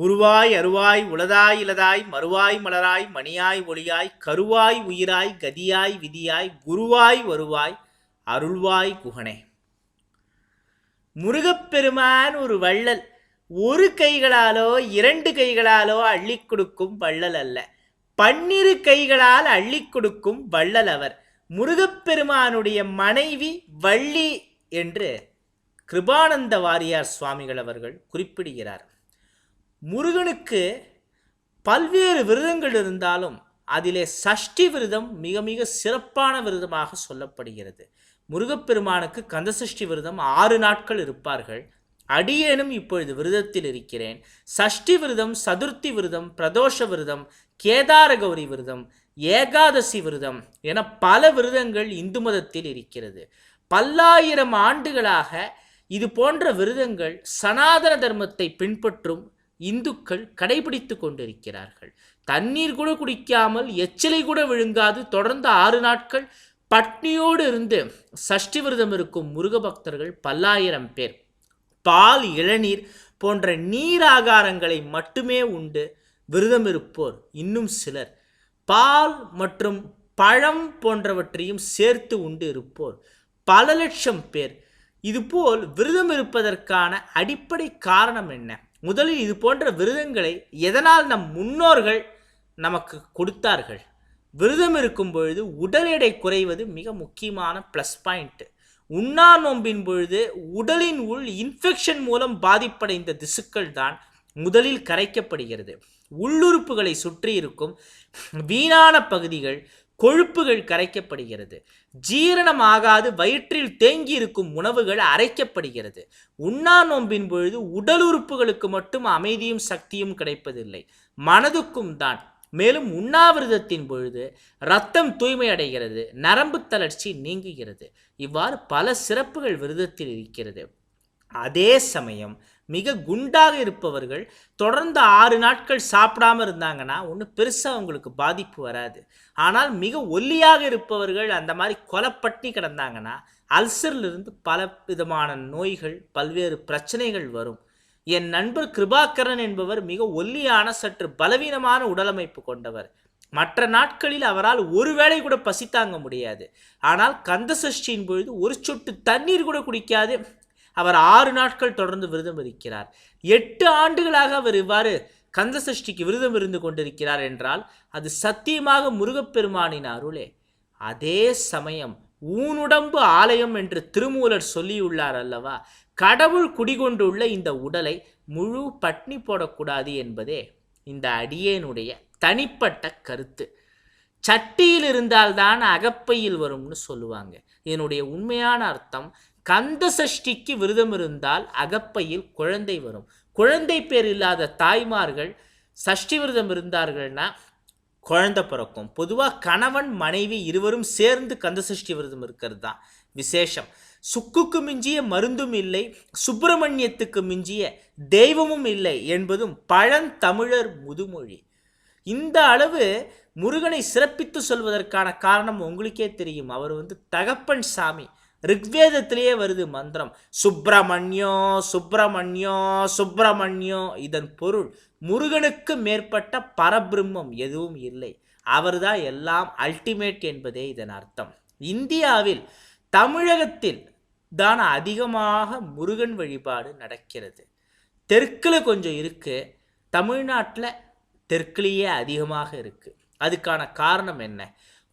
உருவாய் அருவாய் உளதாய் இலதாய் மறுவாய் மலராய் மணியாய் ஒளியாய் கருவாய் உயிராய் கதியாய் விதியாய் குருவாய் வருவாய் அருள்வாய் குகனே. முருகப்பெருமான் ஒரு வள்ளல். ஒரு கைகளாலோ இரண்டு கைகளாலோ அள்ளி கொடுக்கும் வள்ளல் அல்ல. பன்னிரு கைகளால் அள்ளி கொடுக்கும் வள்ளல் அவர். முருகப்பெருமானுடைய மனைவி வள்ளி என்று கிருபானந்த வாரியார் சுவாமிகள் அவர்கள் குறிப்பிடுகிறார். முருகனுக்கு பல்வேறு விரதங்கள் இருந்தாலும் அதிலே சஷ்டி விரதம் மிக மிக சிறப்பான விரதமாக சொல்லப்படுகிறது. முருகப்பெருமானுக்கு கந்தசஷ்டி விரதம் ஆறு நாட்கள் இருப்பார்கள். அடியேனும் இப்பொழுது விரதத்தில் இருக்கிறேன். சஷ்டி விரதம் சதுர்த்தி விரதம் பிரதோஷ விரதம் கேதார கௌரி விரதம் ஏகாதசி விரதம் என பல விரதங்கள் இந்து மதத்தில் இருக்கிறது. பல்லாயிரம் ஆண்டுகளாக இது போன்ற விரதங்கள் சனாதன தர்மத்தை பின்பற்றும் இந்துக்கள் கடைபிடித்து கொண்டிருக்கிறார்கள். தண்ணீர் கூட குடிக்காமல் எச்சிலை கூட விழுங்காது. தொடர்ந்து ஆறு நாட்கள் பட்னியோடு இருந்து சஷ்டி விரதம் இருக்கும் முருக பக்தர்கள் பல்லாயிரம் பேர். பால் இளநீர் போன்ற நீர் ஆகாரங்களை மட்டுமே உண்டு விரதம் இருப்போர் இன்னும் சிலர். பால் மற்றும் பழம் போன்றவற்றையும் சேர்த்து உண்டு இருப்போர். பல லட்சம் பேர். இதுபோல் விரதம் இருப்பதற்கான அடிப்படை காரணம் என்ன? முதலில் இது போன்ற விரதங்களை எதனால் நம் முன்னோர்கள் நமக்கு கொடுத்தார்கள்? விரதம் இருக்கும் பொழுது உடல் எடை குறைவது மிக முக்கியமான ப்ளஸ் பாயிண்ட் உண்ணா நோம்பின் பொழுது உடலின் உள் இன்ஃபெக்ஷன் மூலம் பாதிப்படைந்த திசுக்கள் தான் முதலில் கரைக்கப்படுகிறது. உள்ளுறுப்புகளை சுற்றி இருக்கும் வீணான பகுதிகள் கொழுப்புகள் கரைக்கப்படுகிறது. ஜீரணமாகாது வயிற்றில் தேங்கி இருக்கும் உணவுகள் அரைக்கப்படுகிறது. உண்ணா நோன்பின் பொழுது உடல் உறுப்புகளுக்கு மட்டும் அமைதியும் சக்தியும் கிடைப்பதில்லை. மனதுக்கும் தான். மேலும் உண்ணாவிரதத்தின் பொழுது ரத்தம் தூய்மை அடைகிறது. நரம்பு தளர்ச்சி நீங்குகிறது. இவ்வாறு பல சிறப்புகள் விரதத்தில் இருக்கிறது. அதே சமயம் மிக குண்டாக இருப்பவர்கள் தொடர்ந்து ஆறு நாட்கள் சாப்பிடாம இருந்தாங்கன்னா ஒன்றும் பெருசாக அவங்களுக்கு பாதிப்பு வராது. ஆனால் மிக ஒல்லியாக இருப்பவர்கள் அந்த மாதிரி கொலப்பட்டி கிடந்தாங்கன்னா அல்சர்லிருந்து பல விதமான நோய்கள் பல்வேறு பிரச்சனைகள் வரும். என் நண்பர் கிருபாகரன் என்பவர் மிக ஒல்லியான சற்று பலவீனமான உடலமைப்பு கொண்டவர். மற்ற நாட்களில் அவரால் ஒரு வேளை கூட பசி தாங்க முடியாது. ஆனால் கந்த சஷ்டியின் பொழுது ஒரு சொட்டு தண்ணீர் கூட குடிக்காது. அவர் ஆறு நாட்கள் தொடர்ந்து விரதம் இருக்கிறார். எட்டு ஆண்டுகளாக அவர் இவ்வாறு கந்த சஷ்டிக்கு விரதம் இருந்து கொண்டிருக்கிறார் என்றால் அது சத்தியமாக முருகப்பெருமானின் அருளே. அதே சமயம் ஊனுடம்பு ஆலயம் என்று திருமூலர் சொல்லியுள்ளார் அல்லவா? கடவுள் குடிகொண்டுள்ள இந்த உடலை முழு பட்னி போடக்கூடாது என்பதே இந்த அடியேனுடைய தனிப்பட்ட கருத்து. சட்டியில் இருந்தால்தான் அகப்பையில் வரும்னு சொல்லுவாங்க. இதனுடைய உண்மையான அர்த்தம் கந்த சஷ்டிக்கு விரதம் இருந்தால் அகப்பையில் குழந்தை வரும். குழந்தை பேர் இல்லாத தாய்மார்கள் சஷ்டி விரதம் இருந்தார்கள்னா குழந்தை பிறக்கும். பொதுவாக கணவன் மனைவி இருவரும் சேர்ந்து கந்த சஷ்டி விரதம் இருக்கிறது தான் விசேஷம். சுக்குக்கு மிஞ்சிய மருந்தும் இல்லை சுப்பிரமணியத்துக்கு மிஞ்சிய தெய்வமும் இல்லை என்பதும் பழந்தமிழர் முதுமொழி. இந்த அளவு முருகனை சிறப்பித்து சொல்வதற்கான காரணம் உங்களுக்கே தெரியும். அவர் வந்து தகப்பன் சாமி. ரிக்வேதத்திலேயே வருது மந்திரம். சுப்பிரமணியோ சுப்பிரமணியோ சுப்பிரமணியோ. இதன் பொருள் முருகனுக்கு மேற்பட்ட பரபிரம்மம் எதுவும் இல்லை. அவர்தான் எல்லாம் அல்டிமேட் என்பதே இதன் அர்த்தம். இந்தியாவில் தமிழகத்தில் தான் அதிகமாக முருகன் வழிபாடு நடக்கிறது. தெற்கில் கொஞ்சம் இருக்குது தமிழ்நாட்டில் தெற்குலேயே அதிகமாக இருக்குது அதுக்கான காரணம் என்ன?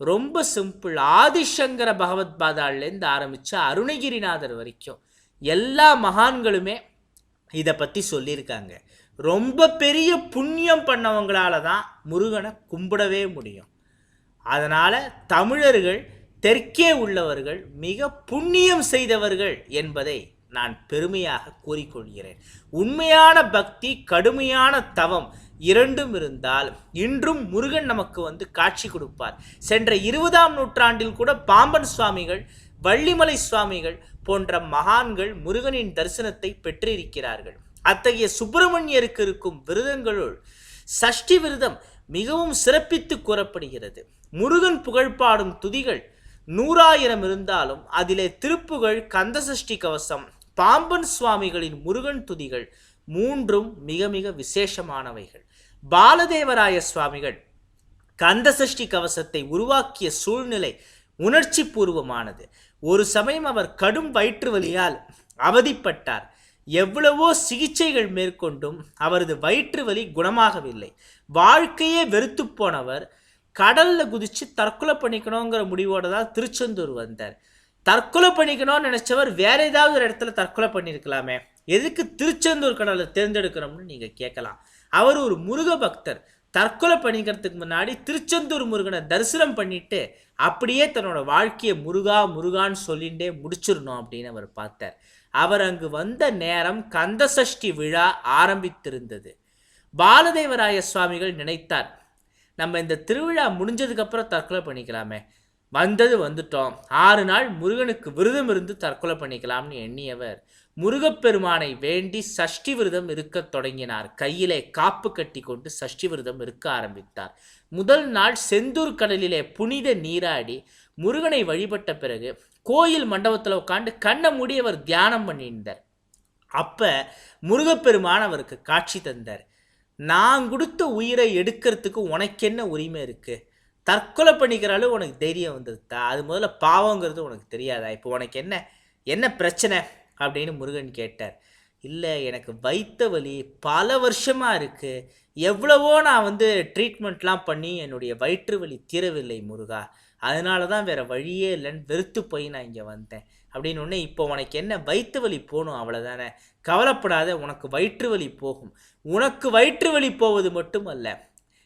ரொம்ப சிம்பிள். ஆதிசங்கர பகவத் பாதாள்லேருந்து ஆரம்பித்து அருணகிரிநாதர் வரைக்கும் எல்லா மகான்களுமே இதை பற்றி சொல்லியிருக்காங்க. ரொம்ப பெரிய புண்ணியம் பண்ணவங்களால தான் முருகனை கும்பிடவே முடியும். அதனால் தமிழர்கள் தெற்கே உள்ளவர்கள் மிக புண்ணியம் செய்தவர்கள் என்பதை நான் பெருமையாக கூறிக்கொள்கிறேன். உண்மையான பக்தி கடுமையான தவம் இரண்டும் இருந்தால் இன்றும் முருகன் நமக்கு வந்து காட்சி கொடுப்பார். சென்ற இருபதாம் நூற்றாண்டில் கூட பாம்பன் சுவாமிகள் வள்ளிமலை சுவாமிகள் போன்ற மகான்கள் முருகனின் தரிசனத்தை பெற்றிருக்கிறார்கள். அத்தகைய சுப்பிரமணியருக்கு இருக்கும் விரதங்களுள் சஷ்டி விரதம் மிகவும் சிறப்பித்து கூறப்படுகிறது. முருகன் புகழ்பாடும் துதிகள் நூறாயிரம் இருந்தாலும் அதிலே திருப்புகழ் கந்தசஷ்டி கவசம் பாம்பன் சுவாமிகளின் முருகன் துதிகள் மூன்றும் மிக மிக விசேஷமானவைகள். பாலதேவராய சுவாமிகள் கந்தசஷ்டி கவசத்தை உருவாக்கிய சூழ்நிலை உணர்ச்சி பூர்வமானது ஒரு சமயம் அவர் கடும் வயிற்று வலியால் அவதிப்பட்டார். எவ்வளவோ சிகிச்சைகள் மேற்கொண்டும் அவரது வயிற்று வலி குணமாகவில்லை. வாழ்க்கையே வெறுத்து போனவர் கடல்ல குதிச்சு தற்கொலை பண்ணிக்கணுங்கிற முடிவோட தான் திருச்செந்தூர் வந்தார். தற்கொலை பண்ணிக்கணும்னு நினைச்சவர் வேற ஏதாவது ஒரு இடத்துல தற்கொலை பண்ணியிருக்கலாமே எதுக்கு திருச்செந்தூர் கடலை தேர்ந்தெடுக்கணும்னு நீங்க கேட்கலாம். அவர் ஒரு முருக பக்தர் தற்கொலை பண்ணிக்கிறதுக்கு முன்னாடி திருச்செந்தூர் முருகனை தரிசனம் பண்ணிட்டு அப்படியே தன்னோட வாழ்க்கையை முருகா முருகான்னு சொல்லிகிட்டே முடிச்சிடணும் அப்படின்னு அவர் பார்த்தார். அவர் அங்கு வந்த நேரம் கந்த சஷ்டி விழா ஆரம்பித்திருந்தது. பாலதேவராய சுவாமிகள் நினைத்தார் நம்ம இந்த திருவிழா முடிஞ்சதுக்கப்புறம் தற்கொலை பண்ணிக்கலாமே. வந்தது வந்துட்டோம். ஆறு நாள் முருகனுக்கு விரதம் இருந்து தற்கொலை பண்ணிக்கலாம்னு எண்ணியவர். முருகப்பெருமானை வேண்டி சஷ்டி விரதம் இருக்கத் தொடங்கினார். கையிலே காப்பு கட்டி கொண்டு சஷ்டி விரதம் இருக்க ஆரம்பித்தார். முதல் நாள் செந்தூர் கடலிலே புனித நீராடி முருகனை வழிபட்ட பிறகு கோயில் மண்டபத்தில் உட்காந்து கண்ணை மூடி அவர் தியானம் பண்ணியிருந்தார். அப்ப முருகப்பெருமான் அவருக்கு காட்சி தந்தார். நான் கொடுத்த உயிரை எடுக்கிறதுக்கு உனக்கு என்ன உரிமை இருக்குது தற்கொலை பண்ணிக்கிறாலும் உனக்கு தைரியம் வந்துருத்தா அது முதல்ல பாவங்கிறது உனக்கு தெரியாதா? இப்போ உனக்கு என்ன என்ன பிரச்சனை? அப்படின்னு முருகன் கேட்டார். இல்லை எனக்கு வைத்த வலி பல வருஷமாக இருக்குது எவ்வளவோ நான் வந்து ட்ரீட்மெண்ட்லாம் பண்ணி என்னுடைய வயிற்று வலி தீரவில்லை முருகா. அதனால தான் வேறு வழியே இல்லைன்னு வெறுத்து போய் நான் இங்கே வந்தேன். அப்படின்னு ஒன்று இப்போ உனக்கு என்ன வயிற்று வலி போகணும் அவ்வளோதானே கவலைப்படாத உனக்கு வயிற்று வலி போகும். உனக்கு வயிற்று வலி போவது மட்டுமல்ல.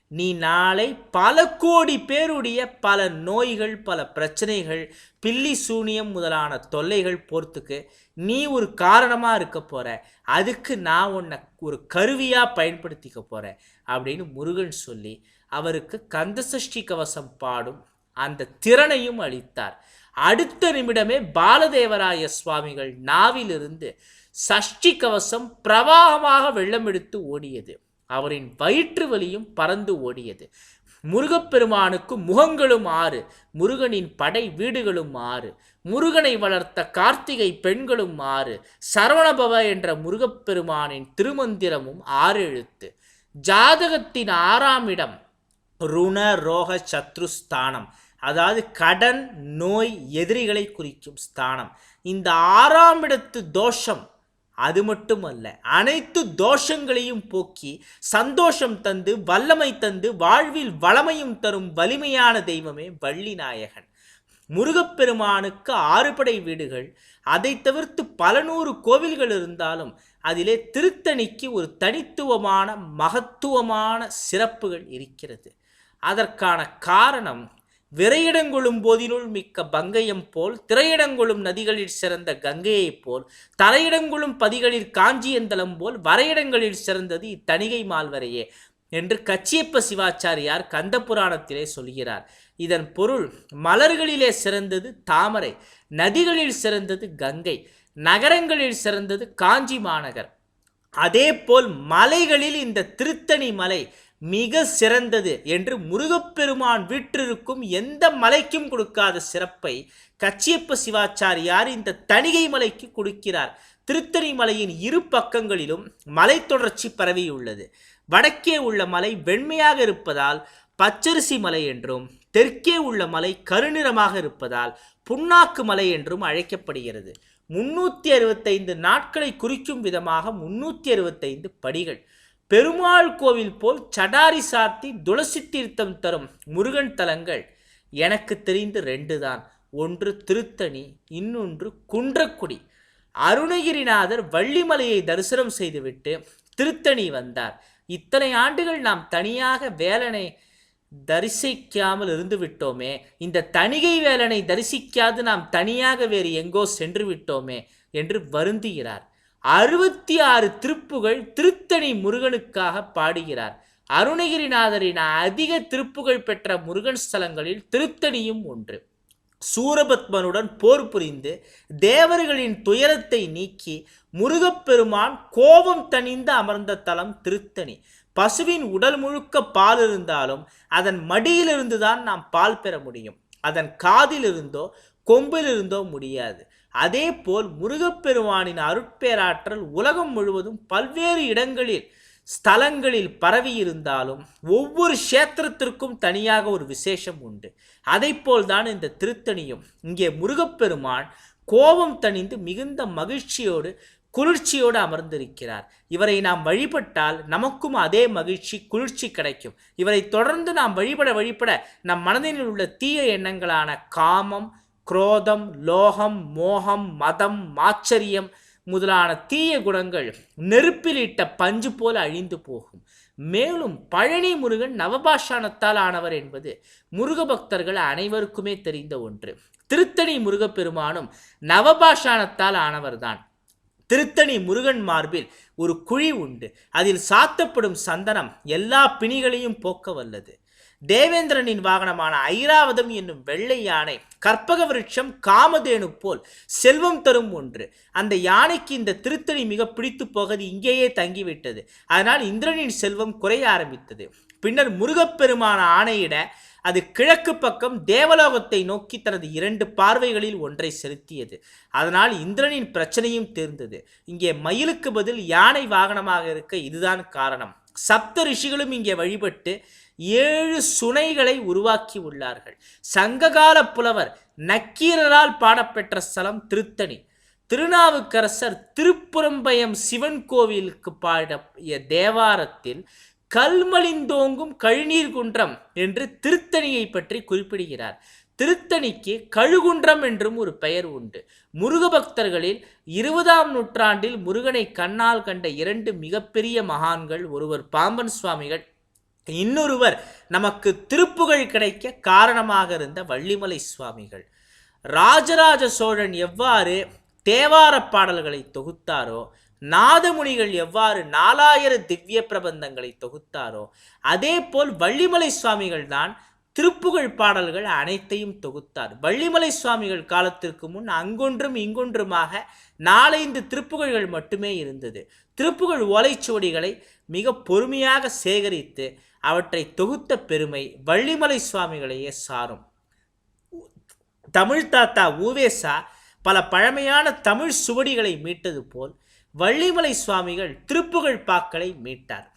நீ நாளை பல கோடி பேருடைய பல நோய்கள் பல பிரச்சனைகள் பில்லி சூனியம் முதலான தொல்லைகள் போர்த்துக்கு நீ ஒரு காரணமாக இருக்க போகிற அதுக்கு நான் உன்னை ஒரு கருவியாக பயன்படுத்திக்க போகிறேன் அப்படின்னு முருகன் சொல்லி அவருக்கு கந்தசஷ்டி கவசம் பாடும் அந்த திறனையும் அளித்தார். அடுத்த நிமிடமே பாலதேவராய சுவாமிகள் நாவிலிருந்து சஷ்டி கவசம் பிரவாகமாக வெள்ளமெடுத்து ஓடியது. அவரின் வயிற்று வலியும் பறந்து ஓடியது. முருகப்பெருமானுக்கு முகங்களும் ஆறு முருகனின் படை வீடுகளும் ஆறு முருகனை வளர்த்த கார்த்திகை பெண்களும் ஆறு சரவணபவ என்ற முருகப்பெருமானின் திருமந்திரமும் ஆறு எழுத்து ஜாதகத்தின் ஆறாம் இடம் ருண ரோக சத்ரு ஸ்தானம். அதாவது கடன் நோய் எதிரிகளை குறிக்கும் ஸ்தானம். இந்த ஆறாம் இடத்து தோஷம் அது மட்டுமல்ல அனைத்து தோஷங்களையும் போக்கி சந்தோஷம் தந்து வல்லமை தந்து வாழ்வில் வளமையும் தரும் வலிமையான தெய்வமே வள்ளி நாயகன் முருகப்பெருமானுக்கு ஆறுபடை வீடுகள் அதை தவிர்த்து பல நூறு கோவில்கள் இருந்தாலும் அதிலே திருத்தணிக்கு ஒரு தனித்துவமான மகத்துவமான சிறப்புகள் இருக்கிறது. அதற்கான காரணம் விரையிடங்கொள்ளும் போதினுள் மிக்க பங்கயம் போல் திரையிடங்கொள்ளும் நதிகளில் சிறந்த கங்கையைப் போல் தரையிடங்கொள்ளும் பதிகளில் காஞ்சியந்தலம் போல் வரையிடங்களில் சிறந்தது இத்தணிகை மால்வரையே என்று கச்சியப்ப சிவாச்சாரியார் கந்த புராணத்திலே சொல்கிறார். இதன் பொருள் மலர்களிலே சிறந்தது தாமரை நதிகளில் சிறந்தது கங்கை நகரங்களில் சிறந்தது காஞ்சி மாநகர். அதேபோல் மலைகளில் இந்த திருத்தணி மலை மிக சிறந்தது என்று முருகப்பெருமான் வீற்றிருக்கும் எந்த மலைக்கும் கொடுக்காத சிறப்பை கச்சியப்ப சிவாச்சாரியார் இந்த தணிகை மலைக்கு கொடுக்கிறார். திருத்தணி மலையின் இரு பக்கங்களிலும் மலை தொடர்ச்சி பரவியுள்ளது வடக்கே உள்ள மலை வெண்மையாக இருப்பதால் பச்சரிசி மலை என்றும் தெற்கே உள்ள மலை கருநிறமாக இருப்பதால் புண்ணாக்கு மலை என்றும் அழைக்கப்படுகிறது. முன்னூற்றி அறுபத்தைந்து நாட்களை குறிக்கும் விதமாக முன்னூற்றி அறுபத்தைந்து படிகள். பெருமாள் கோவில் போல் சடாரி சாத்தி துளசி தீர்த்தம் தரும் முருகன் தலங்கள் எனக்கு தெரிந்து ரெண்டு தான் ஒன்று திருத்தணி இன்னொன்று குன்றக்குடி. அருணகிரிநாதர் வள்ளிமலையை தரிசனம் செய்துவிட்டு திருத்தணி வந்தார். இத்தனை ஆண்டுகள் நாம் தனியாக வேலனை தரிசிக்காமல் இருந்து விட்டோமே இந்த தணிகை வேலனை தரிசிக்காது நாம் தனியாக வேறு எங்கோ சென்று விட்டோமே என்று வருந்துகிறார். அறுபத்தி ஆறு திருப்புகள் திருத்தணி முருகனுக்காக பாடுகிறார். அருணகிரிநாதரின் அதிக திருப்புகள் பெற்ற முருகன் ஸ்தலங்களில் திருத்தணியும் ஒன்று. சூரபத்மனுடன் போர் புரிந்து தேவர்களின் துயரத்தை நீக்கி முருகப்பெருமான் கோபம் தணிந்து அமர்ந்த தலம் திருத்தணி. பசுவின் உடல் முழுக்க பால் இருந்தாலும் அதன் மடியிலிருந்து தான் நாம் பால் பெற முடியும். அதன் காதிலிருந்தோ கொம்பிலிருந்தோ முடியாது. அதே போல் முருகப்பெருமானின் அருட்பேராற்றல் உலகம் முழுவதும் பல்வேறு இடங்களில் ஸ்தலங்களில் பரவி இருந்தாலும் ஒவ்வொரு க்ஷேத்திரத்திற்கும் தனியாக ஒரு விசேஷம் உண்டு. அதை போல்தான் இந்த திருத்தணியும். இங்கே முருகப்பெருமான் கோபம் தணிந்து மிகுந்த மகிழ்ச்சியோடு குளிர்ச்சியோடு அமர்ந்திருக்கிறார். இவரை நாம் வழிபட்டால் நமக்கும் அதே மகிழ்ச்சி குளிர்ச்சி கிடைக்கும். இவரை தொடர்ந்து நாம் வழிபட வழிபட நம் மனதில் உள்ள தீய எண்ணங்களான காமம் குரோதம் லோகம் மோகம் மதம் மாச்சரியம் முதலான தீய குணங்கள் நெருப்பிலிட்ட பஞ்சு போல அழிந்து போகும். மேலும் பழனி முருகன் நவபாஷாணத்தால் ஆனவர் என்பது முருக பக்தர்கள் அனைவருக்குமே தெரிந்த ஒன்று. திருத்தணி முருகப்பெருமானும் நவபாஷாணத்தால் ஆனவர்தான். திருத்தணி முருகன் மார்பில் ஒரு குழி உண்டு. அதில் சாத்தப்படும் சந்தனம் எல்லா பிணிகளையும் போக்க வல்லது. தேவேந்திரனின் வாகனமான ஐராவதம் என்னும் வெள்ளை யானை கற்பக விருட்சம் காமதேனு போல் செல்வம் தரும் ஒன்று. அந்த யானைக்கு இந்த திருத்தணி மிக பிடித்து போகது இங்கேயே தங்கிவிட்டது. அதனால் இந்திரனின் செல்வம் குறைய ஆரம்பித்தது. பின்னர் முருகப்பெருமான ஆணையிட அது கிழக்கு பக்கம் தேவலோகத்தை நோக்கி தனது இரண்டு பார்வைகளில் ஒன்றை செலுத்தியது. அதனால் இந்திரனின் பிரச்சனையும் தீர்ந்தது. இங்கே மயிலுக்கு பதில் யானை வாகனமாக இருக்க இதுதான் காரணம். சப்த ரிஷிகளும் இங்கே வழிபட்டு ஏழு சுனைகளை உருவாக்கி உள்ளார்கள். சங்ககால புலவர் நக்கீரரால் பாடப்பெற்ற ஸ்தலம் திருத்தணி. திருநாவுக்கரசர் திருப்புறம்பயம் சிவன் கோவிலுக்கு பாடிய தேவாரத்தில் கல்மலிந்தோங்கும் கழுநீர் குன்றம் என்று திருத்தணியை பற்றி குறிப்பிடுகிறார். திருத்தணிக்கு கழுகுன்றம் என்றும் ஒரு பெயர் உண்டு. முருக பக்தர்களில் இருபதாம் நூற்றாண்டில் முருகனை கண்ணால் கண்ட இரண்டு மிகப்பெரிய மகான்கள் ஒருவர் பாம்பன் சுவாமிகள். இன்னொருவர் நமக்கு திருப்புகழ் கிடைக்க காரணமாக இருந்த வள்ளிமலை சுவாமிகள். ராஜராஜ சோழன் எவ்வாறு தேவார பாடல்களை தொகுத்தாரோ நாதமுனிகள் எவ்வாறு நாலாயிர திவ்ய பிரபந்தங்களை தொகுத்தாரோ அதே போல் வள்ளிமலை சுவாமிகள் தான் திருப்புகழ் பாடல்கள் அனைத்தையும் தொகுத்தார். வள்ளிமலை சுவாமிகள் காலத்திற்கு முன் அங்கொன்றும் இங்கொன்றுமாக நாலைந்து திருப்புகழ்கள் மட்டுமே இருந்தது. திருப்புகழ் ஓலைச்சுவடிகளை மிக பொறுமையாக சேகரித்து அவற்றை தொகுத்த பெருமை வள்ளிமலை சுவாமிகளையே சாரும். தமிழ் தாத்தா ஊவேசா பல பழமையான தமிழ் சுவடிகளை மீட்டது போல் வள்ளிமலை சுவாமிகள் திருப்புகழ் பாக்களை மீட்டார்.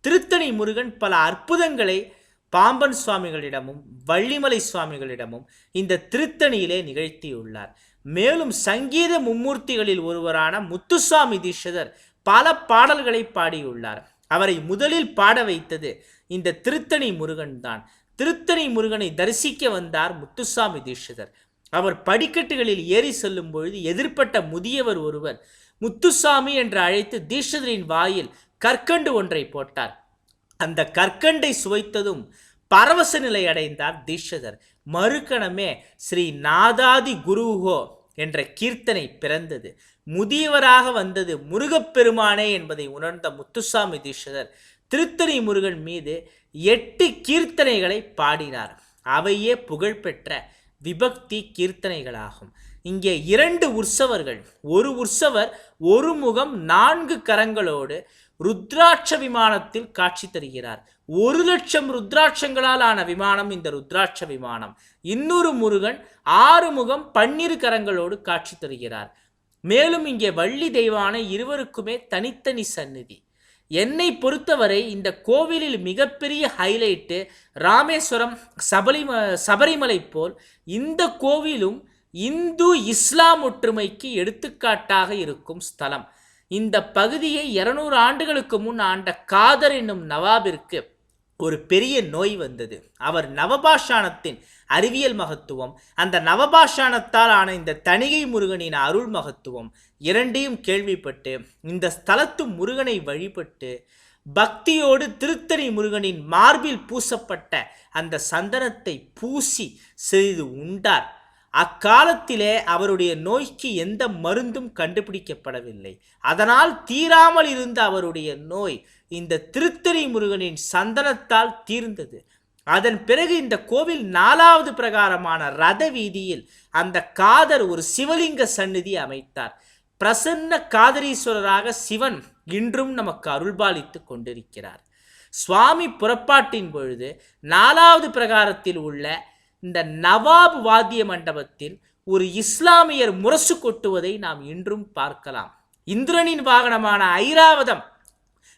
திருத்தணி முருகன் பல அற்புதங்களை பாம்பன் சுவாமிகளிடமும் வள்ளிமலை சுவாமிகளிடமும் இந்த திருத்தணியிலே நிகழ்த்தியுள்ளார். மேலும் சங்கீத மும்மூர்த்திகளில் ஒருவரான முத்துசுவாமி தீட்சிதர் பல பாடல்களை பாடியுள்ளார். அவரை முதலில் பாட வைத்தது இந்த திருத்தணி முருகன் தான். திருத்தணி முருகனை தரிசிக்க வந்தார் முத்துசாமி தீட்சிதர். அவர் படிக்கட்டுகளில் ஏறி செல்லும் பொழுது எதிர்ப்பட்ட முதியவர் ஒருவர் முத்துசாமி என்று அழைத்து தீஷதரின் வாயில் கற்கண்டு ஒன்றை போட்டார். அந்த கற்கண்டை சுவைத்ததும் பரவச நிலை அடைந்தார் தீஷதர் மறுகணமே ஸ்ரீ நாதாதி குருஹோ என்ற கீர்த்தனை பிறந்தது. முதியவராக வந்தது முருகப்பெருமானே என்பதை உணர்ந்த முத்துசாமி தீஷதர் திருத்தணி முருகன் மீது எட்டு கீர்த்தனைகளை பாடினார். அவையே புகழ்பெற்ற விபக்தி கீர்த்தனைகளாகும். இங்கே இரண்டு உற்சவர்கள். ஒரு உற்சவர் ஒரு முகம் நான்கு கரங்களோடு ருத்ராட்ச விமானத்தில் காட்சி தருகிறார். ஒரு லட்சம் ருத்ராட்சங்களால் ஆன விமானம் இந்த ருத்ராட்ச விமானம். இன்னொரு முருகன் ஆறு முகம் பன்னிரு கரங்களோடு காட்சி தருகிறார். மேலும் இங்கே வள்ளி தெய்வான இருவருக்குமே தனித்தனி சந்நிதி. என்னை பொறுத்தவரை இந்த கோவிலில் மிகப்பெரிய ஹைலைட்டு ராமேஸ்வரம் சபரிம சபரிமலை போல் இந்த கோவிலும் இந்து இஸ்லாம் ஒற்றுமைக்கு எடுத்துக்காட்டாக இருக்கும் ஸ்தலம். இந்த பகுதியை இருநூறு ஆண்டுகளுக்கு முன் ஆண்ட காதர் என்னும் நவாபிற்கு ஒரு பெரிய நோய் வந்தது. அவர் நவபாஷாணத்தின் அறிவியல் மகத்துவம் அந்த நவபாஷாணத்தால் ஆன இந்த தணிகை முருகனின் அருள் மகத்துவம் இரண்டையும் கேள்விப்பட்டு இந்த ஸ்தலத்து முருகனை வழிபட்டு பக்தியோடு திருத்தணி முருகனின் மார்பில் பூசப்பட்ட அந்த சந்தனத்தை பூசி சிறிது உண்டார். அக்காலத்திலே அவருடைய நோய்க்கு எந்த மருந்தும் கண்டுபிடிக்கப்படவில்லை. அதனால் தீராமல் இருந்த அவருடைய நோய் இந்த திருத்தணி முருகனின் சந்தனத்தால் தீர்ந்தது. அதன் பிறகு இந்த கோவில் நாலாவது பிரகாரமான ரத வீதியில் அந்த காதர் ஒரு சிவலிங்க சந்நிதி அமைத்தார். பிரசன்ன காதரீஸ்வரராக சிவன் இன்றும் நமக்கு அருள்பாலித்து கொண்டிருக்கிறார். சுவாமி புறப்பாட்டின் பொழுது நாலாவது பிரகாரத்தில் உள்ள இந்த நவாப் வாத்திய மண்டபத்தில் ஒரு இஸ்லாமியர் முரசு கொட்டுவதை நாம் இன்றும் பார்க்கலாம். இந்திரனின் வாகனமான ஐராவதம்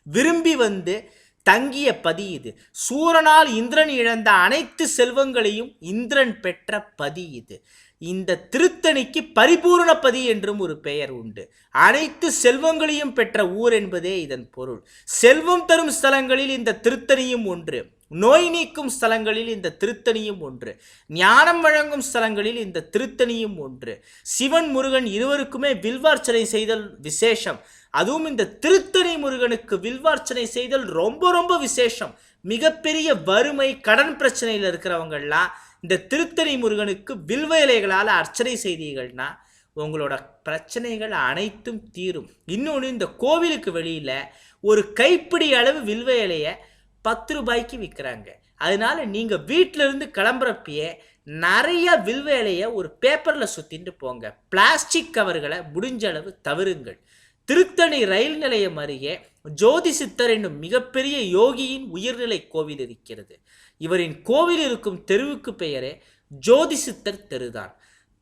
விரும்பி வந்து தங்கிய பதி இது. சூரனால் இந்திரன் இழந்த அனைத்து செல்வங்களையும் இந்திரன் பெற்ற பதி இது. இந்த திருத்தணிக்கு பரிபூரண பதி என்றும் ஒரு பெயர் உண்டு. அனைத்து செல்வங்களையும் பெற்ற ஊர் என்பதே இதன் பொருள். செல்வம் தரும் ஸ்தலங்களில் இந்த திருத்தணியும் ஒன்று. நோய் நீக்கும் ஸ்தலங்களில் இந்த திருத்தணியும் ஒன்று. ஞானம் வழங்கும் ஸ்தலங்களில் இந்த திருத்தணியும் ஒன்று. சிவன் முருகன் இருவருக்குமே வில்வார்ச்சனை செய்தல் விசேஷம். அதுவும் இந்த திருத்தணி முருகனுக்கு வில்வார்ச்சனை செய்தல் ரொம்ப ரொம்ப விசேஷம். மிகப்பெரிய வறுமை கடன் பிரச்சனையில் இருக்கிறவங்கெல்லாம் இந்த திருத்தணி முருகனுக்கு வில்வ இலைகளால் அர்ச்சனை செய்தீர்கள்னா உங்களோட பிரச்சனைகள் அனைத்தும் தீரும். இன்னொன்று இந்த கோவிலுக்கு வெளியில் ஒரு கைப்பிடி அளவு வில்வ இலையை பத்து ரூபாய்க்கு விற்கிறாங்க அதனால நீங்கள் வீட்டிலிருந்து கிளம்புறப்பயே நிறைய வில்வேலையை ஒரு பேப்பரில் சுற்றிட்டு போங்க. பிளாஸ்டிக் கவர்களை முடிஞ்ச அளவு தவிருங்கள் திருத்தணி ரயில் நிலையம் அருகே ஜோதி சித்தர் என்னும் மிகப்பெரிய யோகியின் உயிர்நிலை கோவில் இருக்கிறது. இவரின் கோவில் இருக்கும் தெருவுக்கு பெயரே ஜோதி சித்தர் தெருதான்.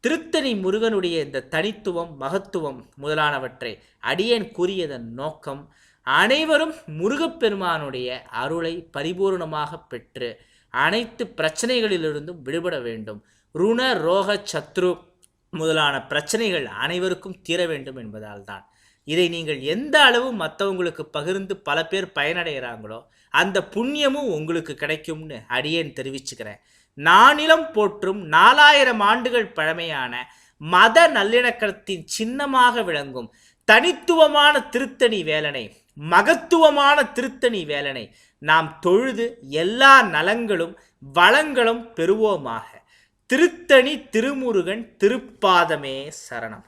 திருத்தணி முருகனுடைய இந்த தனித்துவம் மகத்துவம் முதலானவற்றை அடியேன் கூறியதன் நோக்கம் அனைவரும் முருகப்பெருமானுடைய அருளை பரிபூர்ணமாக பெற்று அனைத்து பிரச்சனைகளிலிருந்தும் விடுபட வேண்டும். ருண ரோக சத்ரு முதலான பிரச்சனைகள் அனைவருக்கும் தீர வேண்டும் என்பதால் தான். இதை நீங்கள் எந்த அளவு மற்றவங்களுக்கு பகிர்ந்து பல பேர் பயனடைகிறாங்களோ அந்த புண்ணியமும் உங்களுக்கு கிடைக்கும்னு அடியேன் தெரிவிச்சுக்கிறேன். நானிலம் போற்றும் நாலாயிரம் ஆண்டுகள் பழமையான மத நல்லிணக்கத்தின் சின்னமாக விளங்கும் தனித்துவமான திருத்தணி வேலனை மகத்துவமான திருத்தணி வேலனை நாம் தொழுது எல்லா நலங்களும் வளங்களும் பெறுவோமாக. திருத்தணி திருமுருகன் திருப்பாதமே சரணம்.